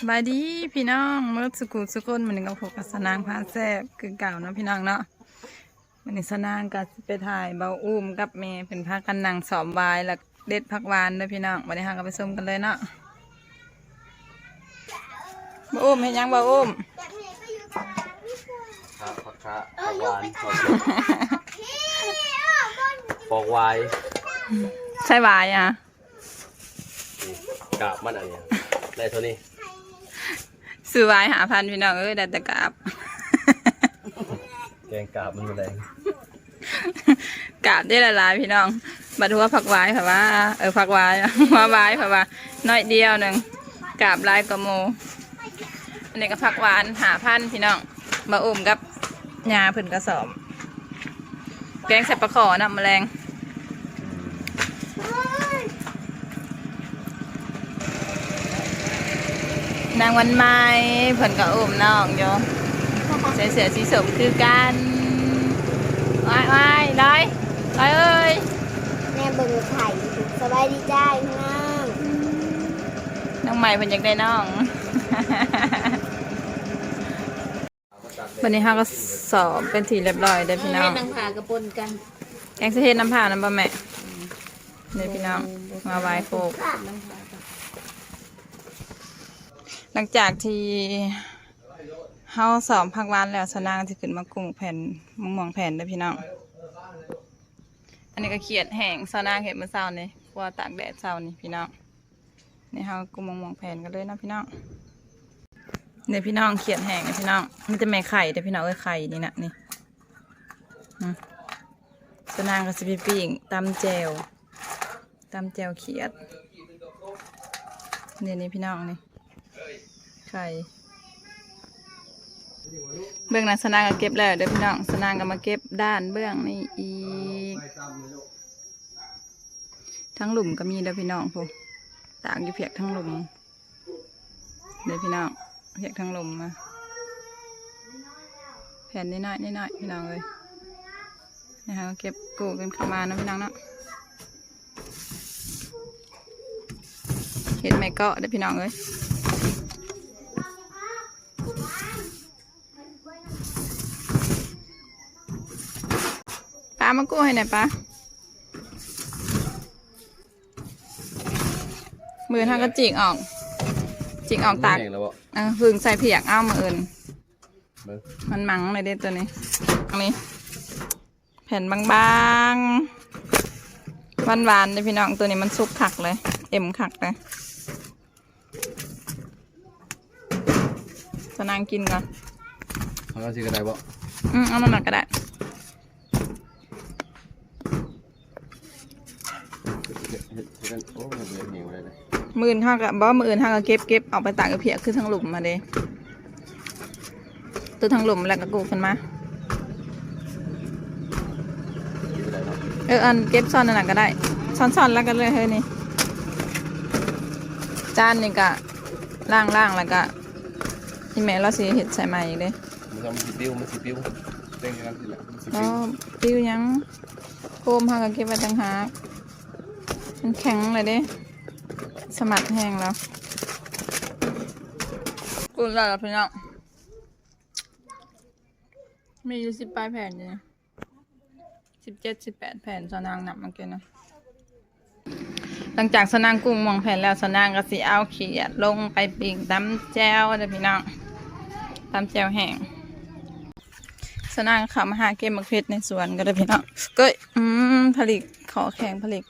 สบายดีพี่น้องเมื่อสุกุสุกนมันนี้ก็พบกับสนางพาแซบคือเก่าเนาะพี่น้องเนาะมันนี้สนางก็สิไปถ่ายเบาอุ้มกับเมย์เป็นพากันนั่งสอบวายแล้วเด็ดผักหวานเด้อพี่น้องวันนี้หาก็ไปส้มกันเลยเนาะเบาอุ้มเห็นยังเบาอุ้มครับผักคะผักหวานผักปอกวายใช่วายอะกาบมันอันเนี้ยได้เท่านี้ ซื้อวายหาพันพี่น้องเอ้ยได้แต่กราบ แกงกาบมันแรงกราบได้ละลายพี่น้องบัดหัวผักหวายค่ะว่า เออผักหวายอะหัวหวายค่ะว่าน้อยเดียวหนึ่งกราบลายกระโมอันนี้ก็ผักหวานหาพันพี่น้องมาอุ้มกับยาเพิ่นกระสอบ แกงใส่ปลาขอน้ำแมลง นางวันไม้เพิ่นก็อุ้มน้องอยู่ใส่เสื้อสีสมคือกันว้ายว้ายร้อยร้อยเอ้ยแม่เบิ่งไข่สบายดีจ้าพี่น้องน้องใหม่เพิ่นอยากได้น้องวันนี้เฮาก็สอบเป็นทีเรียบร้อยได้อพี่น้องนังผากระปนกันแกงสะเทศน้ำผ่าน้ำบะแม่นี่พี่น้องมาไว้โคกห ลังจากที่เฮาสอบพักวันแล้วสนางที่ขึ้นมากรุงแผ่นมะม่วงแผ่นเด้อพี่น้อง อันนี้ก็เขียดแห้งสนางเห็ดเมื่อเช้านี่ว่าตากแดดเช้านี่พี่น้องนี่เฮากุมมะม่วงแผ่นกันเลยนะพี่น้องเนี่ยพี่น้องเขียดแห้งนะพี่น้องมันจะแม่ไข่เด้อพี่น้องเอ้ยไข่นี่นะนี่สนางกับสิบปิ้งตำแจวตำแจวเขียดนี่ยนี่พี่น้องนี่ ไข่เบื้องนั้นสนางก็เก็บแล้วเด้อพี่น้องสนางก็มาเก็บด้านเบื้องนี่อีกทั้งหลุมก็มีเด้อพี่น้องพวกตากอยู่เพียกทั้งหลุมเด้อพี่น้องเพียกทั้งหลุมมาแผ่นน้อยๆน้อยๆพี่น้องเลยนะคะเก็บกูกันเข้ามานะพี่น้องเนาะเห็ดไม่เกาะได้พี่น้องเอ้ยามากู้ให้หน่อยปลามือทางก็จิกออก จิกออกตากแห้งแล้วบ่เออพึ่งใส่เพียกเอ้ามาเอินเบิ่งมันมังเลยเด้ตัวนี้อันนี้ แผ่นบางๆหวานหวานๆเลยพี่น้องตัวนี้มันสุกขักเลย เอ็มขักเลยจะนางกินก่อนเขาก็สิกระไดบ่อืมเอามันหน่อยก็ได้ เฮ็ดเฮ็ดเฮ็ดโอ้ยเบื่อหิวเลยเลยมืออื่นข้ากับบ่มืออื่นข้าก็เก็บเก็บเอาไปตากกับเพียคือทั้งหลุมมาเด้ตัวทั้งหลุมแล้วก็กูขึ้นมาสิกระไดเนาะเอออันเก็บซ่อนนั่นนะก็ได้ซ่อนๆแล้วก็เลยเฮ้ยนี่จานนี่ก็ล่างล่างๆแล้วก็ที่แม่เราสิเห็ดใส่ใหม่อีกเลยมันจะมันสิปิ้วมันสิปิ้วเต้นกันสิแหละมันสิก็ปิ้วปิ้วหยังโคมหาก็เก็บไว้ต่างหาก มันแข็งเลยด้สมัดแห้งแล้วกูแล้วล่ะพี่น้องมีอยู่สิบปลายแผ่นอยู่สิบเจ็ดสิบแปดแผ่นสนางหนับเมื่อกี้นะหลังจากสนางกุ้งมองแผ่นแล้วสนางก็สิเอาเขียดลงไปปิ่งตำแจวเด้อพี่น้องตำแจวแห้งสนางเขามาหาเก็บมะเขือในสวนก็ได้อพี่น้องก็อืมผลิตขอแข่งผลิต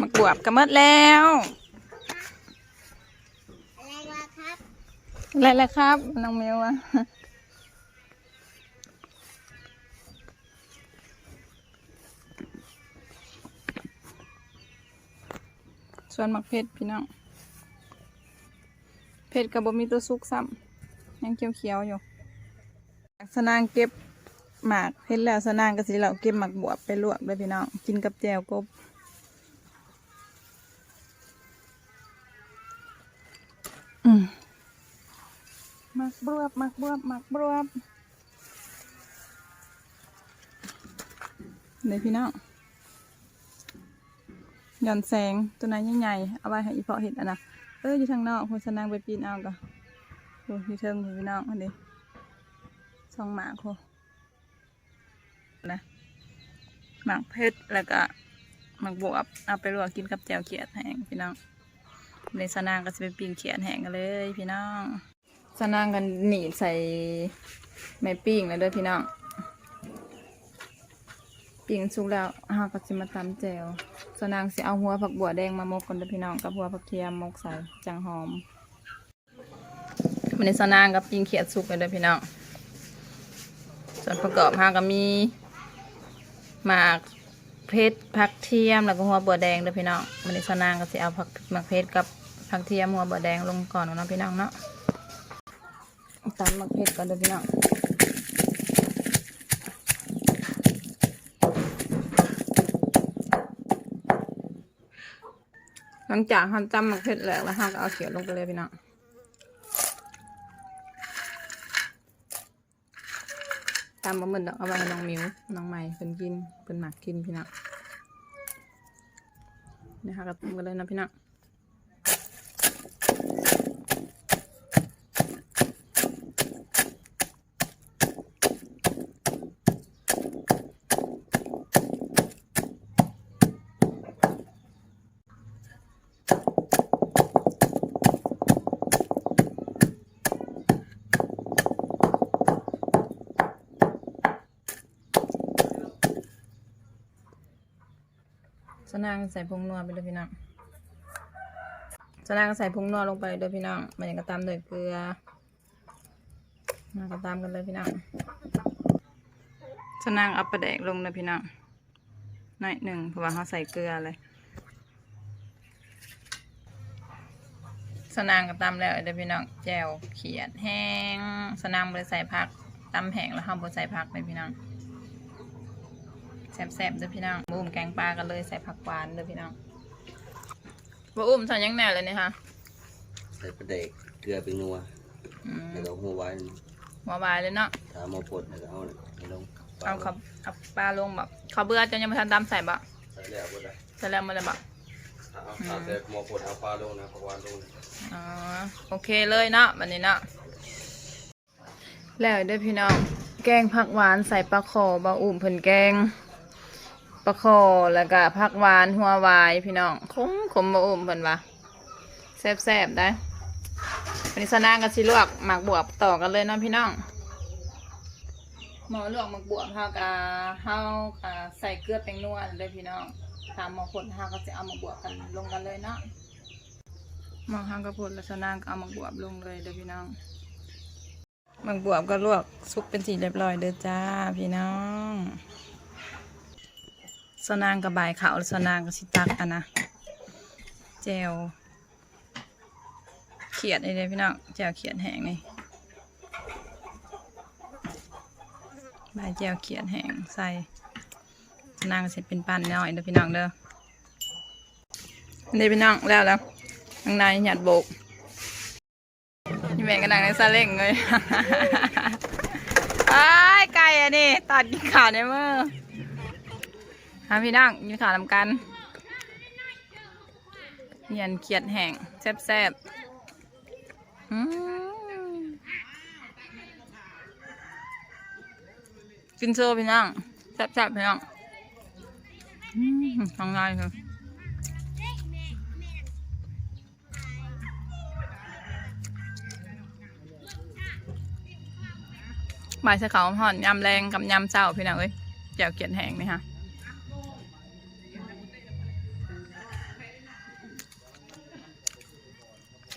มาก บวบก็หมดแล้วอะไรวะครับอะไรแล้วครับน้องเมลวะส่วนมักเพชรพี่น้องเพชรกับบมีตัวซุกซ้ำยังเขียวๆอยู่สนางเก็บหมากเพชรแล้วสนางก็สิเราเก็บหมากบวบไปลวกด้วยพี่น้องกินกับแจวกบ มักบวบหมักบวบหมักบวบเดี๋ยพี่น้องย้อนแสงตัวไหนใหญ่ๆเอาไว้ให้อีเพาะเห็ดอะนะเอออยู่ทางนอกคนสนางไปปีนเอาก็โอ้ยเทิงพี่น้องอันนี้สองหมากโคนะหมากเพชรแล้วก็หมากบวบเอาไปลวกกินกับแจ่วเขียดแห้งพี่น้องในสนางก็จะไปปีนเขียดแห้งกันเลยพี่น้อง สนางกันหนีบใส่ไม้ปิ้งเลยเด้อพี่น้องปิ้งสุกแล้วเฮาก็สิมาตำแจวสนางสิเอาหัวผักบัวแดงมามกกันเด้อพี่น้องกับหัวผักเทียมมกใส่จังหอมวันนี้สนางกับปิ้งเขียดสุกเลยเด้อพี่น้องส่วนประกอบเฮาก็มีหมากเพชรผักเทียมแล้วก็หัวบัวแดงเด้อพี่น้องวันนี้สนนางก็สิเอาผักหมากเพชรกับผักเทียมหัวบัวแดงลงก่อนเนาะพี่น้องเนาะ ตำหมากเพชรก่อนเด้อพี่น้องหลังจากทำจำหมักเผ็ดแล้วแล้วเราก็เอาเขียวลงไปเลยพี่น้องตามบะหมี่ดอกเอาไว้ให้น้องมิวน้องใหม่เพิ่นกินเพิ่นหมักกินพี่น้องนี่ค่ะก็ต้มกันเลยนะพี่น้อง นางใส่ผงนัวไปเลยพี่น้องสนางใส่ผงนัวลงไปเลยพี่น้องมันยังกระตามด้วยเกลือมากระตามกันเลยพี่น้องสนางเอาปลาแดกลงเลยพี่น้องหน่อยหนึ่งเพราะว่าเขาใส่เกลือเลยสนางกับตำแล้วเดี๋ยวพี่น้องแจวเขียดแห้งสนางบริใส่ผักตำแห้งแล้วห้ามบริใส่ผักเลยพี่น้อง แซ่บๆเด้อพี่น้องบุ้มแกงปลากันเลยใส่ผักหวานเด้อพี่น้องบ่อุ้มใส่ยังแหน่เลยนี่ค่ะใส่ปลาเด็กเกลือเป็นนัวอืมแล้วก็หัวไว้หัวบายเลยเนาะถามมาปดแล้วก็เอาให้ลงเอาเขาเอาปลาลงแบบเขาเบื่อจะยังไม่ทันตำใส่บะใส่แล้วบ่ได้ใส่แล้วมันเลยบะเอาเอาแต่หมอปดเอาปลาลงนะปลาวานลงอ๋อโอเคเลยเนาะวันนี้เนาะแล้วเด้อพี่น้องแกงผักหวานใส่ปลาคอบะอุ่มเพิ่นแกงป ลาคอแล้วก็ผักหวานหัววายพี่น้องขมขมบะอุ่มเพิ่นวะแซ่บแซ่บๆได้วันนี้สนางกับสิลวกหมักบวบต่อกันเลยเนาะพี่น้องหมอลวกหมักบวบเฮากะเฮากะใส่เกลือแป้งนวลเลยพี่น้องตามหมอคนเฮาก็จะเอาหมักบวบกันลงกันเลยเนาะหมอเฮาก็พูดแล้วสนางก็เอาหมักบวบลงเลยเด้อพี่น้องหมักบวบก็ลวกสุกเป็นสีเรียบร้อยเด้อจ้าพี่น้อง สนางกับบายขาวสนางกับสิตักอันนะแจวเขียดนี่เลยพี่น้องแจวเขียดแห้งนี่ใบายแจวเขียดแห้งใส่สนางก็สิเป็นปั้นน้อยเด้อพี่น้องเด้อนี่พี่น้องแล้วแล้วข้างในหยัดโบกนี่แม่กระดังในซาเล้งเลยไอ้ไก่อันนี้ตัดกินข่าในมือ ฮะพี่น้องยินขาวนำกันเนียนเขียดแห้งแซ่บแซ่บๆอืมกินโซ่พี่น้องแซ่บแซ่บๆพี่น้องอืมทำไงคือบ่ายเสขาห่อนยำแรงกับยำเจ้าพี่น้องเอ้ยแจ่วเขียดแห้งนี่ฮะ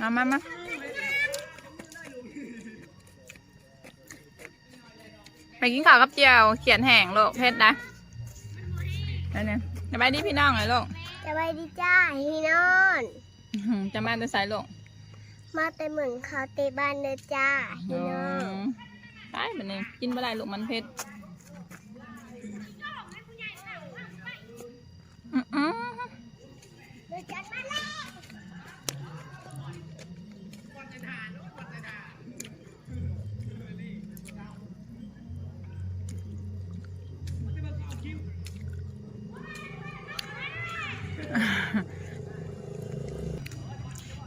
มามามาไปกินข้าวกับเจียว เขียนแห้งโลกเพชรนะนั่นเนี่ยสบายดีพี่น้องเลยโลกสบายดีจ้าพี่นอนอื้อหือจะมาจะใส่โลกมาแต่เหมือนเขาเตะบ้านเด้อจ้าพี่น้องไปแบบนี้กินบ่ได้ลูกมันเพชรอืออือ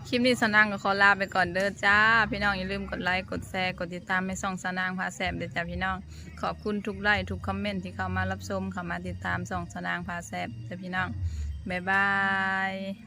คลิปนี้สนางก็ขอลาไปก่อนเด้อจ้า พี่น้องอย่าลืมกดไลค์กดแชร์กดติดตามไม่ส่องสนางพาแสบเด้อจ้าพี่น้อง ขอบคุณทุกไลค์ทุกคอมเมนต์ที่เข้ามารับชมเข้ามาติดตามส่องสนางพาแสบเด้อพี่น้องบ๊ายบาย